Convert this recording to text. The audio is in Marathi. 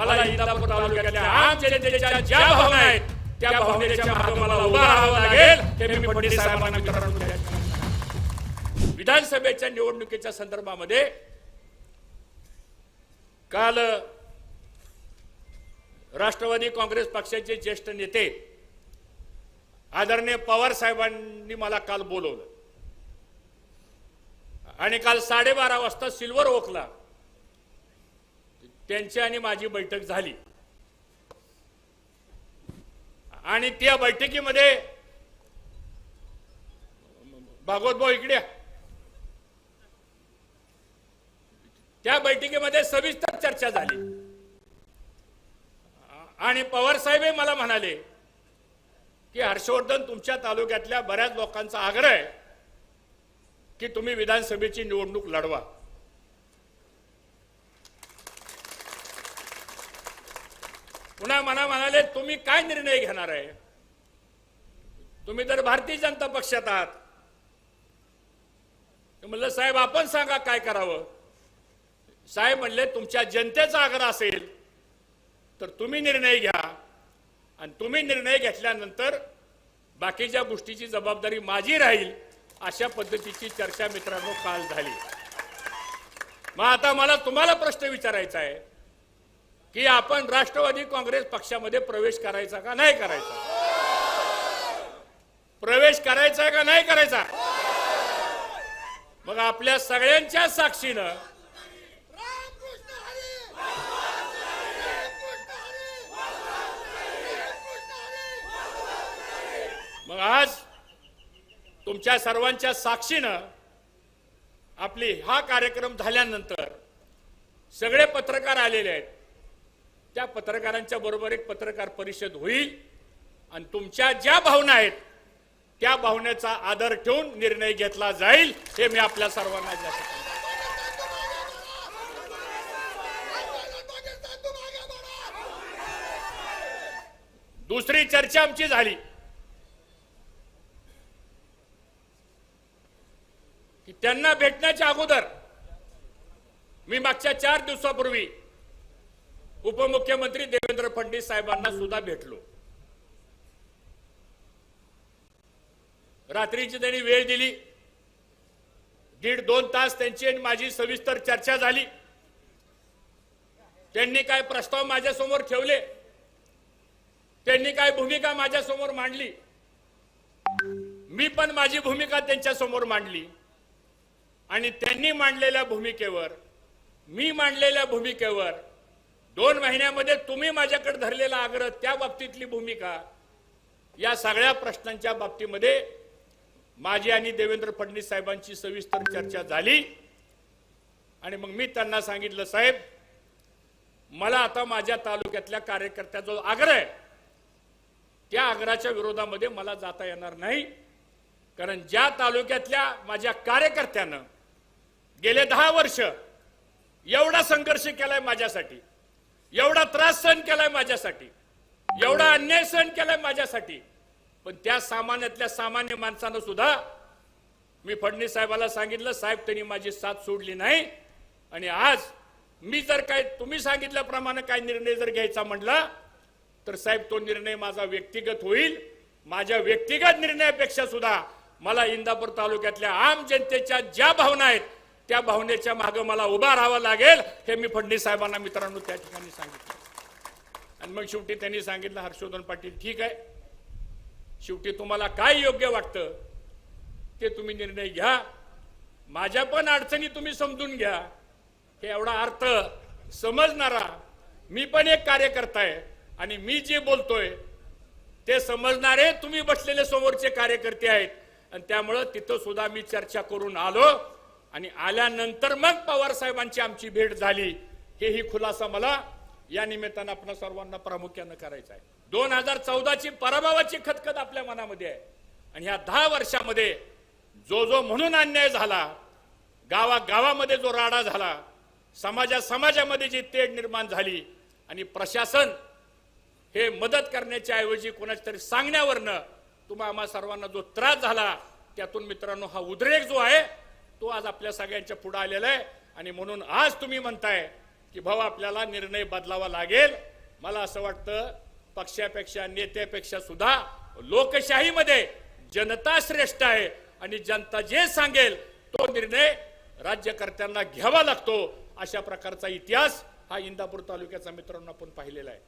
मला इंदापूर तालुक्यातल्या आम जनतेच्या ज्या भावना आहेत त्या भावनेच्या मागे मला उभा राहावं लागेल मी फडणवीस साहेबांना मित्रांनो त्या ठिकाणी सांगतो. विधानसभेच्या निवडणुकीच्या संदर्भामध्ये काल राष्ट्रवादी काँग्रेस पक्षाचे ज्येष्ठ नेते आदरणीय पवार साहेबांनी मला काल बोलवलं. आणि काल साडेबारा वाजता सिल्वर ओकला. त्यांची आणि माझी बैठक झाली. आणि त्या बैठकीमध्ये भागवत भाऊ इकडे त्या बैठकीमध्ये सविस्तर चर्चा झाली. आणि पवार साहेब मला म्हणाले की हर्षवर्धन तुमच्या तालुक्यातल्या बऱ्याच लोकांचा आग्रह आहे की तुम्ही विधानसभेची निवडणूक लढवा. पुन्हा मला म्हणाले तुम्ही काय निर्णय घेणार आहे? तुम्ही तर भारतीय जनता पक्षात आहात. म्हणलं साहेब आपण सांगा काय करावं? साहेब म्हणले तुमच्या जनतेचा आग्रह असेल तर तुम्ही निर्णय घ्या. आणि तुम्ही निर्णय घेतल्यानंतर बाकीच्या गोष्टीची जबाबदारी माझी राहील अशा पद्धतीची चर्चा मित्रांनो काल झाली. मग आता मला तुम्हाला प्रश्न विचारायचा आहे. की आपण राष्ट्रवादी काँग्रेस पक्षामध्ये प्रवेश करायचा का नाही करायचा? प्रवेश करायचा का नाही करायचा? मग आपल्या सगळ्यांच्या साक्षीनं मग आज तुमच्या सर्वांच्या साक्षीनं आपली हा कार्यक्रम झाल्यानंतर सगळे पत्रकार आलेले आहेत. त्या पत्रकारांच्या बरोबर एक पत्रकार परिषद होईल आणि तुमच्या ज्या भावना आहेत त्या भावनेचा आदर ठेवून निर्णय घेतला जाईल हे मी आपल्या सर्वांना जास्त दुसरी चर्चा आमची झाली. की त्यांना भेटण्याच्या अगोदर मी मागच्या चार दिवसापूर्वी उपमुख्यमंत्री देवेंद्र फडणवीस साहेबांना सुद्धा भेटलो. रात्रीची त्यांनी वेळ दिली. दीड दोन तास त्यांची आणि माझी सविस्तर चर्चा झाली. त्यांनी काय प्रस्ताव माझ्यासमोर ठेवले? त्यांनी काय भूमिका माझ्यासमोर मांडली? मी पण माझी भूमिका त्यांच्यासमोर मांडली. आणि त्यांनी मांडलेल्या भूमिकेवर मी मांडलेल्या भूमिकेवर दोन महिन्यामध्ये तुम्ही माझ्याकडे धरलेला आग्रह त्या बाबतीतली भूमिका या सगळ्या प्रश्नांच्या बाबतीमध्ये माझी आणि देवेंद्र फडणवीस साहेबांची सविस्तर चर्चा झाली. आणि मग मी त्यांना सांगितलं साहेब मला आता माझ्या तालुक्यातल्या कार्यकर्त्याचा जो आग्रह आहे त्या आग्रहाच्या विरोधामध्ये मला जाता येणार नाही. कारण ज्या तालुक्यातल्या माझ्या कार्यकर्त्यानं गेले दहा वर्ष एवढा संघर्ष केलाय माझ्यासाठी एवढा त्रास सहन केलाय माझ्यासाठी. एवढा अन्याय सहन केलाय माझ्यासाठी. पण त्या सामान्यातल्या सामान्य माणसानं सुद्धा मी फडणवीस साहेबाला सांगितलं साहेब त्यांनी माझी साथ सोडली नाही. आणि आज मी जर काय तुम्ही सांगितल्याप्रमाणे काय निर्णय जर घ्यायचा म्हणला तर साहेब तो निर्णय माझा व्यक्तिगत होईल. माझ्या व्यक्तिगत निर्णयापेक्षा सुद्धा मला इंदापूर तालुक्यातल्या आम जनतेच्या ज्या भावना आहेत त्या भावनेच्या मागं मला उभा राहावं लागेल हे मी फडणवीस साहेबांना मित्रांनो त्या ठिकाणी सांगितलं. आणि मग शेवटी त्यांनी सांगितलं हर्षवर्धन पाटील ठीक आहे. शेवटी तुम्हाला काय योग्य वाटतं ते तुम्ही निर्णय घ्या. माझ्या पण अडचणी तुम्ही समजून घ्या. हे एवढा अर्थ समजणारा मी पण एक कार्यकर्ता आहे आणि मी जे बोलतोय ते समजणारे तुम्ही बसलेले समोरचे कार्यकर्ते आहेत. आणि त्यामुळं तिथं सुद्धा मी चर्चा करून आलो. आणि आल्यानंतर मग पवार साहेबांची आमची भेट झाली. हेही खुलासा मला या निमित्तानं आपण सर्वांना प्रामुख्यानं करायचा आहे. दोन हजार चौदाची पराभवाची खतखत आपल्या मनामध्ये आहे. आणि ह्या दहा वर्षामध्ये जो जो म्हणून अन्याय झाला गावा गावामध्ये जो राडा झाला समाजा समाजामध्ये जी तेढ निर्माण झाली आणि प्रशासन हे मदत करण्याच्या ऐवजी कोणाच्या तरी सांगण्यावरनं तुम्हा आम्हा सर्वांना जो त्रास झाला त्यातून मित्रांनो हा उद्रेक जो आहे तो आज आपल्या सगळ्यांच्या पुढे आलेला आहे. आणि म्हणून आज तुम्ही म्हणताय की भाऊ आपल्याला निर्णय बदलावा लागेल. मला असं वाटतं पक्षापेक्षा नेत्यापेक्षा सुद्धा लोकशाहीमध्ये जनता श्रेष्ठ आहे. आणि जनता जे सांगेल तो निर्णय राज्यकर्त्यांना घ्यावा लागतो. अशा प्रकारचा इतिहास हा इंदापूर तालुक्याचा मित्रांनो आपण पाहिलेला आहे.